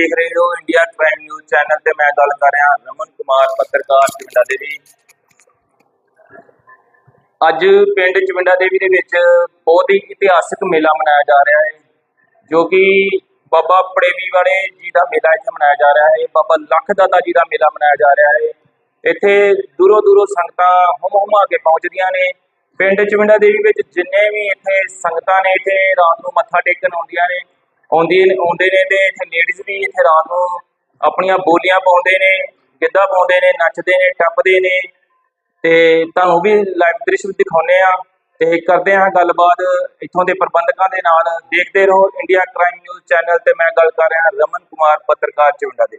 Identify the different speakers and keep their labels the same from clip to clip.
Speaker 1: ਦੇਖ ਰਹੇ ਹੋ ਇੰਡੀਆ ਕ੍ਰਾਈਮ ਨਿਊਜ਼ ਚੈਨਲ ਤੇ ਮੈਂ ਗੱਲ ਕਰ ਰਿਹਾ ਰਮਨ ਕੁਮਾਰ, ਪੱਤਰਕਾਰ ਚਵਿੰਡਾ ਦੇਵੀ। ਅੱਜ ਪਿੰਡ ਚਵਿੰਡਾ ਦੇਵੀ ਦੇ ਵਿੱਚ ਬਹੁਤ ਹੀ ਇਤਿਹਾਸਕ ਮੇਲਾ ਮਨਾਇਆ ਜਾ ਰਿਹਾ ਹੈ, ਜੋ ਕਿ ਬਾਬਾ ਪੜੇਵੀ ਵਾਲੇ ਜੀ ਦਾ ਮੇਲਾ ਇੱਥੇ ਮਨਾਇਆ ਜਾ ਰਿਹਾ ਹੈ, ਬਾਬਾ ਲੱਖ ਦਾਤਾ ਜੀ ਦਾ ਮੇਲਾ ਮਨਾਇਆ ਜਾ ਰਿਹਾ ਹੈ। ਇੱਥੇ ਦੂਰੋਂ ਦੂਰੋਂ ਸੰਗਤਾਂ ਹੁਮ ਹੁਮਾ ਕੇ ਪਹੁੰਚਦੀਆਂ ਨੇ। ਪਿੰਡ ਚਵਿੰਡਾ ਦੇਵੀ ਵਿੱਚ ਜਿੰਨੇ ਵੀ ਇੱਥੇ ਸੰਗਤਾਂ ਨੇ, ਇੱਥੇ ਰਾਤ ਨੂੰ ਮੱਥਾ ਟੇਕਣ ਆਉਂਦੀਆਂ ਨੇ। ਆਉਂਦੀ ਆਉਂਦੇ ਨੇ ਤੇ ਇੱਥੇ ਲੇਡੀਜ਼ ਵੀ ਇੱਥੇ ਰਾਤ ਨੂੰ ਆਪਣੀਆਂ ਬੋਲੀਆਂ ਪਾਉਂਦੇ ਨੇ, ਗਿੱਧਾ ਪਾਉਂਦੇ ਨੇ, ਨੱਚਦੇ ਨੇ, ਟੱਪਦੇ ਨੇ ਤੇ ਤੁਹਾਨੂੰ ਵੀ ਲਾਈਵ ਦ੍ਰਿਸ਼ ਦਿਖਾਉਨੇ ਆ ਤੇ ਕਰਦੇ ਆ ਗੱਲਬਾਤ ਇੱਥੋਂ ਦੇ ਪ੍ਰਬੰਧਕਾਂ ਦੇ ਨਾਲ। ਦੇਖਦੇ ਰਹੋ ਇੰਡੀਆ ਕ੍ਰਾਈਮ ਨਿਊਜ਼ ਚੈਨਲ ਤੇ ਮੈਂ ਗੱਲ ਕਰ ਰਿਹਾ ਰਮਨ ਕੁਮਾਰ, ਪੱਤਰਕਾਰ ਚਵਿੰਡਾ ਦੇ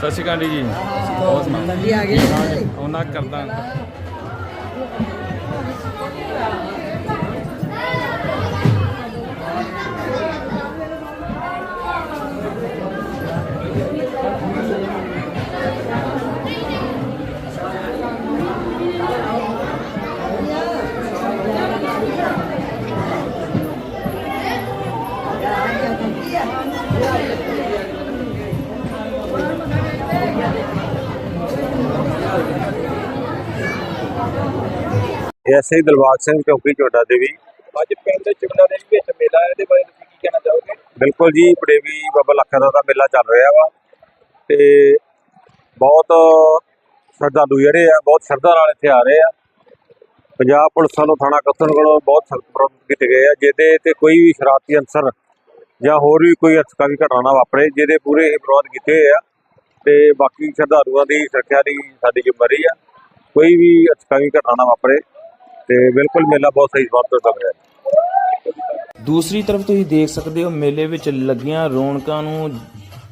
Speaker 2: ਸਤਿ ਸ਼੍ਰੀ ਅਕਾਲ ਜੀ। ਸੁਣਾਓ?
Speaker 3: ਜੀ ਆ ਗਏ?
Speaker 2: ਉਹਨਾਂ ਕਰਦਾ।
Speaker 4: ਐਸਏ ਦਿਲਬਾਗ ਸਿੰਘ ਚੌਕੀ ਚੋਟਾ ਦੇਵੀ
Speaker 1: ਅੱਜ ਪਿੰਡ ਚਵਿੰਡਾ ਦੇ ਵਿੱਚ ਮੇਲਾ ਹੈ ਇਹਦੇ ਬਾਰੇ ਤੁਸੀਂ ਕੀ ਕਹਿਣਾ ਚਾਹੋਗੇ?
Speaker 4: ਬਿਲਕੁਲ ਜੀ ਪੜੇਵੀ ਬਾਬਾ ਲੱਖਾ ਦਾ ਮੇਲਾ ਚੱਲ ਰਿਹਾ ਵਾ ਤੇ ਬਹੁਤ ਸ਼ਰਧਾਲੂ ਜਿਹੜੇ ਆ ਬਹੁਤ ਸ਼ਰਧਾ ਨਾਲ ਇੱਥੇ ਆ ਰਹੇ ਆ। ਪੰਜਾਬ ਪੁਲਿਸ ਵੱਲੋਂ ਥਾਣਾ ਕਸਨ ਕੋਲੋਂ ਬਹੁਤ ਸਖਤ ਪ੍ਰਬੰਧ ਕੀਤੇ ਗਏ ਆ ਜਿਹਦੇ ਤੇ ਕੋਈ ਵੀ ਸ਼ਰਾਰਤੀ ਅਨਸਰ ਜਾਂ ਹੋਰ ਵੀ ਕੋਈ ਅਸਕਾਰੀ ਘਟਨਾ ਨਾ ਵਾਪਰੇ ਜਿਹਦੇ ਪੂਰੇ ਇਹ ਪ੍ਰਬੰਧ ਕੀਤੇ ਹੋਏ ਆ ਤੇ ਬਾਕੀ ਸ਼ਰਧਾਲੂਆਂ ਦੀ ਸੁਰੱਖਿਆ ਦੀ ਸਾਡੀ ਜ਼ਿੰਮੇਵਾਰੀ ਆ। ਕੋਈ ਵੀ ਅਸਕਾਰੀ ਘਟਨਾ ਨਾ ਵਾਪਰੇ। ਤੇ ਬਿਲਕੁਲ ਮੇਲਾ ਬਹੁਤ ਸਹੀ ਸਮਾਪਤ ਹੋ ਰਿਹਾ ਹੈ।
Speaker 5: ਦੂਸਰੀ ਤਰਫ ਤੁਸੀਂ ਦੇਖ ਸਕਦੇ ਹੋ ਮੇਲੇ ਵਿੱਚ ਲੱਗੀਆਂ ਰੌਣਕਾਂ ਨੂੰ,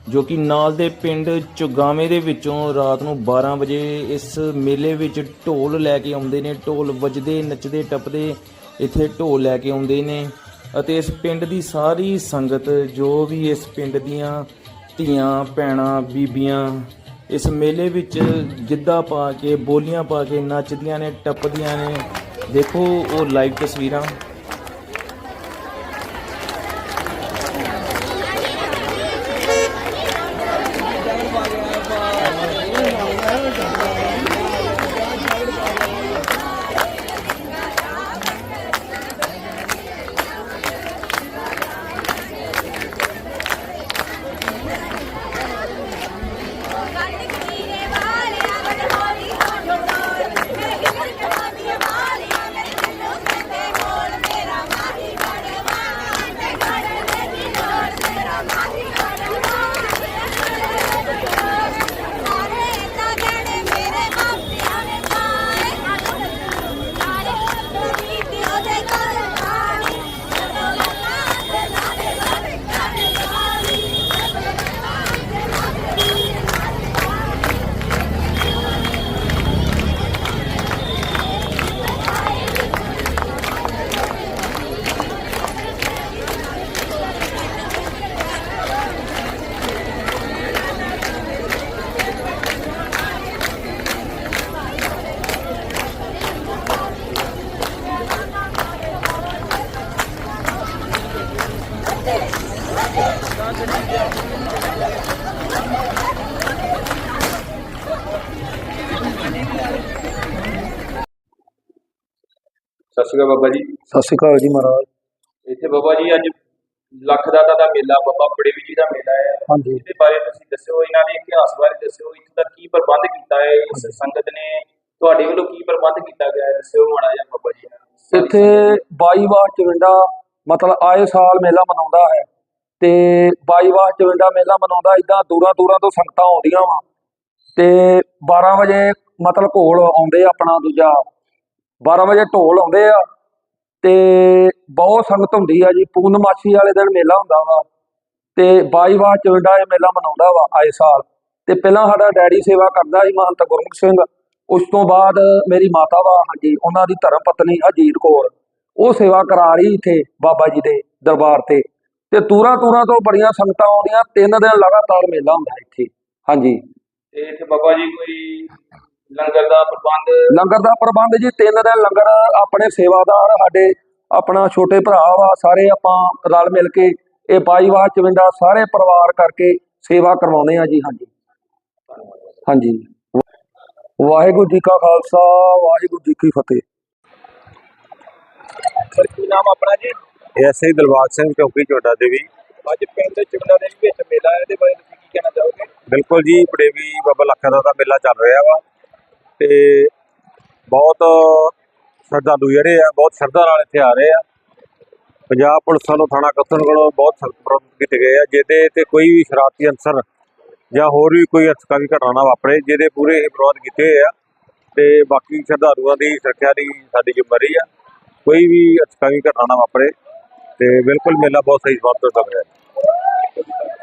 Speaker 5: ਜੋ ਕਿ ਨਾਲ ਦੇ ਪਿੰਡ ਚੁਗਾਵੇਂ ਦੇ ਵਿੱਚੋਂ ਰਾਤ ਨੂੰ 12 ਵਜੇ ਇਸ ਮੇਲੇ ਵਿੱਚ ਢੋਲ ਲੈ ਕੇ ਆਉਂਦੇ ਨੇ, ਢੋਲ ਵੱਜਦੇ, ਨੱਚਦੇ, ਟੱਪਦੇ, ਇੱਥੇ ਢੋਲ ਲੈ ਕੇ ਆਉਂਦੇ ਨੇ। ਅਤੇ ਇਸ ਪਿੰਡ ਦੀ ਸਾਰੀ ਸੰਗਤ, ਜੋ ਵੀ ਇਸ ਪਿੰਡ ਦੀਆਂ ਧੀਆਂ, ਭੈਣਾਂ, ਬੀਬੀਆਂ ਇਸ ਮੇਲੇ ਵਿੱਚ ਗਿੱਧਾ ਪਾ ਕੇ, ਬੋਲੀਆਂ ਪਾ ਕੇ ਨੱਚਦੀਆਂ ਨੇ, ਟੱਪਦੀਆਂ ਨੇ। ਦੇਖੋ ਉਹ ਲਾਈਵ ਤਸਵੀਰਾਂ
Speaker 1: ਸਤਿ ਸ਼੍ਰੀ ਅਕਾਲ ਬਾਬਾ ਜੀ।
Speaker 3: ਸਤਿ ਸ਼੍ਰੀ ਅਕਾਲ ਜੀ ਮਹਾਰਾਜ।
Speaker 1: ਇੱਥੇ ਬਾਬਾ ਜੀ ਅੱਜ ਲੱਖ ਦਾਤਾ ਦਾ ਮੇਲਾ ਬਾਬਾ ਬੜੇਵੀ ਜੀ ਦਾ ਮੇਲਾ ਹੈ।
Speaker 3: ਹਾਂਜੀ।
Speaker 1: ਇਹਦੇ ਬਾਰੇ ਤੁਸੀਂ ਦੱਸਿਓ ਇਹਨਾਂ ਦੇ ਇਤਿਹਾਸ ਬਾਰੇ ਦੱਸਿਓ ਇੱਥੇ ਦਾ ਕੀ ਪ੍ਰਬੰਧ ਕੀਤਾ ਹੈ ਇਸ ਸੰਗਤ ਨੇ ਤੁਹਾਡੇ ਵੱਲੋਂ ਕੀ ਪ੍ਰਬੰਧ ਕੀਤਾ ਗਿਆ ਹੈ ਦੱਸਿਓ ਮਾੜਾ ਜਿਹਾ ਬਾਬਾ ਜੀ।
Speaker 3: ਇੱਥੇ 22 ਵਾਰ ਚਵਿੰਡਾ ਮਤਲਬ ਆਏ ਸਾਲ ਮੇਲਾ ਮਨਾਉਂਦਾ ਹੈ ਤੇ 22 ਵਾਰ ਚਵਿੰਡਾ ਮੇਲਾ ਮਨਾਉਂਦਾ ਇਦਾਂ ਦੂਰਾਂ ਦੂਰਾਂ ਤੋਂ ਸੰਗਤਾਂ ਆਉਂਦੀਆਂ ਵਾ ਤੇ 12 ਵਜੇ ਮਤਲਬ ਢੋਲ ਆਉਂਦੇ ਆਪਣਾ ਦੂਜਾ। 12 ਵਜੇ ਢੋਲ ਆਉਂਦੇ ਆ ਤੇ ਬਹੁਤ ਸੰਗਤ ਹੁੰਦੀ ਆ ਜੀ, ਪੂਰਨਮਾਸ਼ੀ ਵਾਲੇ ਦਿਨ ਮੇਲਾ ਹੁੰਦਾ ਵਾ ਤੇ 22 ਵਾਰ ਚਵਿੰਡਾ ਇਹ ਮੇਲਾ ਮਨਾਉਂਦਾ ਵਾ ਆਏ ਸਾਲ। ਤੇ ਪਹਿਲਾਂ ਸਾਡਾ ਡੈਡੀ ਸੇਵਾ ਕਰਦਾ ਸੀ ਮਹੰਤ ਗੁਰਮੁਖ ਸਿੰਘ, ਉਸ ਤੋਂ ਬਾਅਦ ਮੇਰੀ ਮਾਤਾ ਵਾ, ਹਾਂਜੀ, ਉਹਨਾਂ ਦੀ ਧਰਮ ਪਤਨੀ ਅਜੀਤ ਕੌਰ, ਉਹ ਸੇਵਾ ਕਰਾ ਰਹੀ ਇੱਥੇ ਬਾਬਾ ਜੀ ਦੇ ਦਰਬਾਰ ਤੇ। ਤੇ ਤੂਰਾਂ ਤੂਰਾਂ ਤੋਂ ਬੜੀਆਂ ਸੰਗਤਾਂ ਆਉਂਦੀਆਂ, ਤਿੰਨ ਦਿਨ ਲਗਾਤਾਰ ਮੇਲਾ ਹੁੰਦਾ ਇੱਥੇ, ਹਾਂਜੀ।
Speaker 1: ਤੇ ਇੱਥੇ ਬਾਬਾ ਜੀ ਕੋਈ ਲੰਗਰ ਦਾ ਪ੍ਰਬੰਧ?
Speaker 3: ਲੰਗਰ ਦਾ ਪ੍ਰਬੰਧ ਜੀ ਤਿੰਨ ਦਿਨ ਲੰਗਰ ਆਪਣੇ ਸੇਵਾਦਾਰ ਸਾਡੇ ਆਪਣਾ ਛੋਟੇ ਭਰਾ ਵਾ ਸਾਰੇ ਆਪਾਂ ਰਲ ਮਿਲ ਕੇ ਇਹ 22 ਵਾਰ ਚਵਿੰਡਾ ਸਾਰੇ ਪਰਿਵਾਰ ਕਰਕੇ ਸੇਵਾ ਕਰਵਾਉਂਦੇ ਆ ਜੀ ਹਾਂਜੀ। ਹਾਂਜੀ। ਵਾਹਿਗੁਰੂ ਜੀ ਕਾ ਖਾਲਸਾ ਵਾਹਿਗੁਰੂ ਜੀ ਕੀ ਫਤਿਹ।
Speaker 1: ਸਰ ਕੀ ਨਾਮ ਆਪਣਾ ਜੀ?
Speaker 4: ਐਸੇ ਦਿਲਬਾਗ ਸਿੰਘ ਚੌਕੀ ਚੋਟਾ ਦੇਵੀ।
Speaker 1: ਅੱਜ ਪਿੰਡ ਚੁਗਨਾ ਦੇ ਵਿੱਚ ਮੇਲਾ ਹੈ ਇਹਦੇ ਬਾਰੇ ਤੁਸੀਂ ਕੀ ਕਹਿਣਾ ਚਾਹੋਗੇ?
Speaker 4: ਬਿਲਕੁਲ ਜੀ ਪੜੇਵੀ ਬਾਬਾ ਲੱਖਾ ਦਾ ਮੇਲਾ ਚੱਲ ਰਿਹਾ ਵਾ। ਤੇ ਬਹੁਤ ਸ਼ਰਧਾਲੂ ਜਿਹੜੇ ਆ, ਬਹੁਤ ਸ਼ਰਧਾ ਨਾਲ ਇੱਥੇ ਆ ਰਹੇ ਆ। ਪੰਜਾਬ ਪੁਲਿਸ ਵੱਲੋਂ ਥਾਣਾ ਕਸਨ ਕੋਲੋਂ ਬਹੁਤ ਸਖਤ ਪ੍ਰਬੰਧ ਕੀਤੇ ਗਏ ਆ, ਜਿਹਦੇ ਤੇ ਕੋਈ ਵੀ ਸ਼ਰਾਰਤੀ ਅਨਸਰ ਜਾਂ ਹੋਰ ਵੀ ਕੋਈ ਅਸਕਾਰੀ ਘਟਨਾ ਨਾ ਵਾਪਰੇ, ਜਿਹਦੇ ਪੂਰੇ ਹੀ ਪ੍ਰਬੰਧ ਕੀਤੇ ਹੋਏ ਆ ਤੇ ਬਾਕੀ ਸ਼ਰਧਾਲੂਆਂ ਦੀ, ਸੁਰੱਖਿਆ ਦੀ ਸਾਡੀ ਜ਼ਿੰਮੇਵਾਰੀ ਆ, ਕੋਈ ਵੀ ਅਸਕਾਰੀ ਘਟਨਾ ਨਾ ਵਾਪਰੇ ਤੇ ਬਿਲਕੁਲ ਮੇਲਾ ਬਹੁਤ ਸਹੀ ਸਮਾਪਤ ਹੋ ਰਿਹਾ ਹੈ।